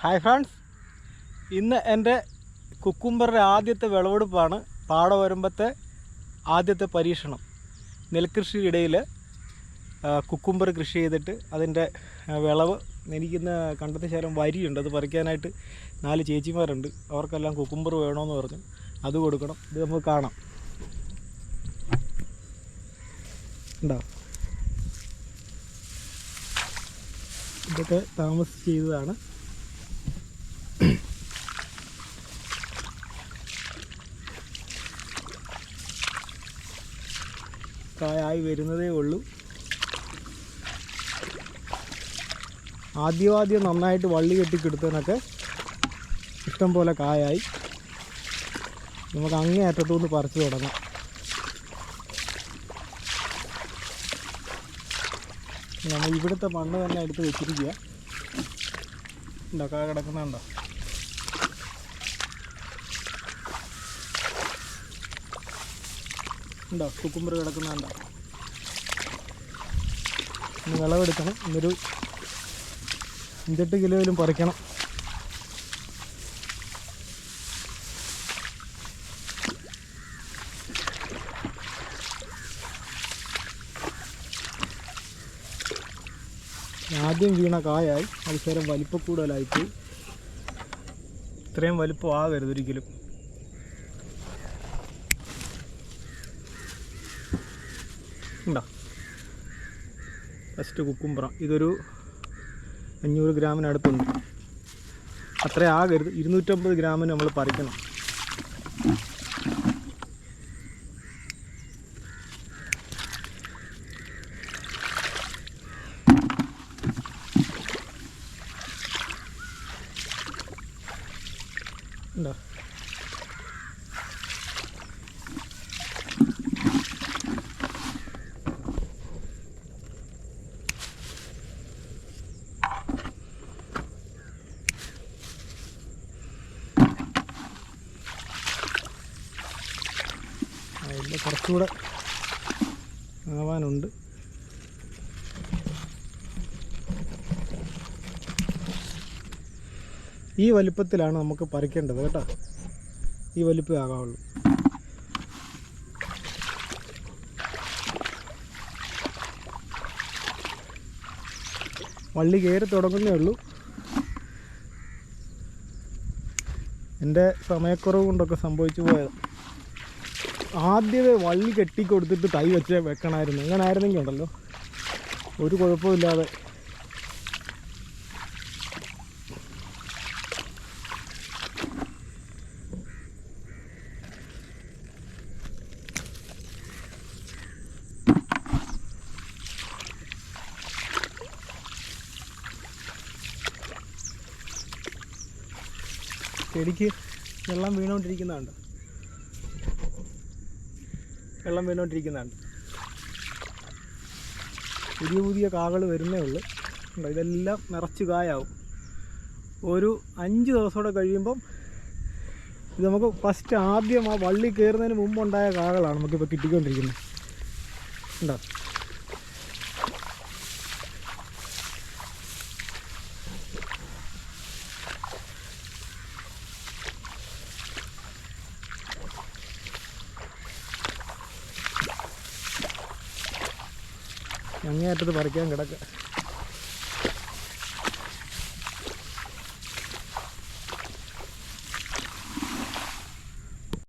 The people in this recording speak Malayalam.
Hi friends. ഇന്ന് എന്റെ കുക്കുംബറിന്റെ ആദ്യത്തെ വിളവെടുപ്പാണ് പാടവരമ്പത്തെ ആദ്യത്തെ പരീക്ഷണം. നെൽകൃഷിയിടയിൽ കുക്കുംബർ കൃഷി ചെയ്തിട്ട് അതിന്റെ വിളവ് എനിക്കിന്ന് കണ്ടത്തെ ശേഷം വരിയുണ്ട്. അത് പറിക്കാനായിട്ട് നാല് ചേച്ചിമാരുണ്ട്. അവർക്കെല്ലാം കുക്കുംബർ വേണമെന്ന് പറഞ്ഞു. അത് കൊടുക്കണം. ഇത് നമുക്ക് കാണാം. ഉണ്ടോ? ഇതൊക്കെ താമസിച്ച് ചെയ്തതാണ്. കായായി വരുന്നതേ ഉള്ളൂ. ആദ്യം ആദ്യം നന്നായിട്ട് വള്ളി കെട്ടിക്കെടുത്തതിനൊക്കെ ഇഷ്ടം പോലെ കായായി. നമുക്ക് അങ്ങേ അറ്റത്തുനിന്ന് പറിച്ചു തുടങ്ങാം. നമ്മൾ ഇവിടുത്തെ മണ്ണ് തന്നെ എടുത്ത് വെച്ചിരിക്കുക. ഉണ്ടോ കാ കിടക്കുന്നുണ്ടോ? ഉണ്ടോ? കുക്കുമ്പർ കിടക്കുന്നുണ്ടോ ഇന്ന് വിളവെടുക്കണം. ഇന്നൊരു അഞ്ചെട്ട് കിലോയിലും പറിക്കണം. ആദ്യം വീണ കായായി. മത്സരം വലിപ്പ കൂടുതലായിട്ട് ഇത്രയും വലിപ്പം ആകരുത് ഒരിക്കലും. ഉണ്ടോ? First cucumber. ഇതൊരു അഞ്ഞൂറ് ഗ്രാമിനടുത്തുണ്ട് അത്ര ആകരുത്. ഇരുന്നൂറ്റമ്പത് ഗ്രാമിന് നമ്മൾ പറിക്കണം. ഉണ്ടോ അതിന്റെ കുറച്ചുകൂടെ ആവാനുണ്ട്. ഈ വലിപ്പത്തിലാണ് നമുക്ക് പറിക്കേണ്ടത് കേട്ടോ. ഈ വലുപ്പം ആകാവുള്ളൂ. വള്ളി കയറി തുടങ്ങുന്നേ ഉള്ളൂ. എന്റെ സമയക്കുറവ് കൊണ്ടൊക്കെ സംഭവിച്ചു പോയത്. ആദ്യമേ വള്ളി കെട്ടി കൊടുത്തിട്ട് തൈ വെച്ച് വെക്കണമായിരുന്നു അങ്ങനെ ആയിരുന്നെങ്കിൽ ഉണ്ടല്ലോ. ഒരു കുഴപ്പമില്ലാതെ. ചെടിക്ക് വെള്ളം വീണുകൊണ്ടിരിക്കുന്നതുണ്ട് വെള്ളം വന്നുകൊണ്ടിരിക്കുന്നതാണ്. പുതിയ പുതിയ കാകൾ വരുന്നേ ഉള്ളൂ. ഇതെല്ലാം നിറച്ച് കായാവും. ഒരു അഞ്ച് ദിവസം കഴിയുമ്പം ഇത് നമുക്ക് ഫസ്റ്റ് ആദ്യം ആ വള്ളി കയറുന്നതിന് മുമ്പുണ്ടായ കാകളാണ് നമുക്കിപ്പോൾ കിട്ടിക്കൊണ്ടിരിക്കുന്നത്. ഉണ്ടോ അങ്ങേയറ്റത്ത് പറിക്കാൻ കിടക്കുക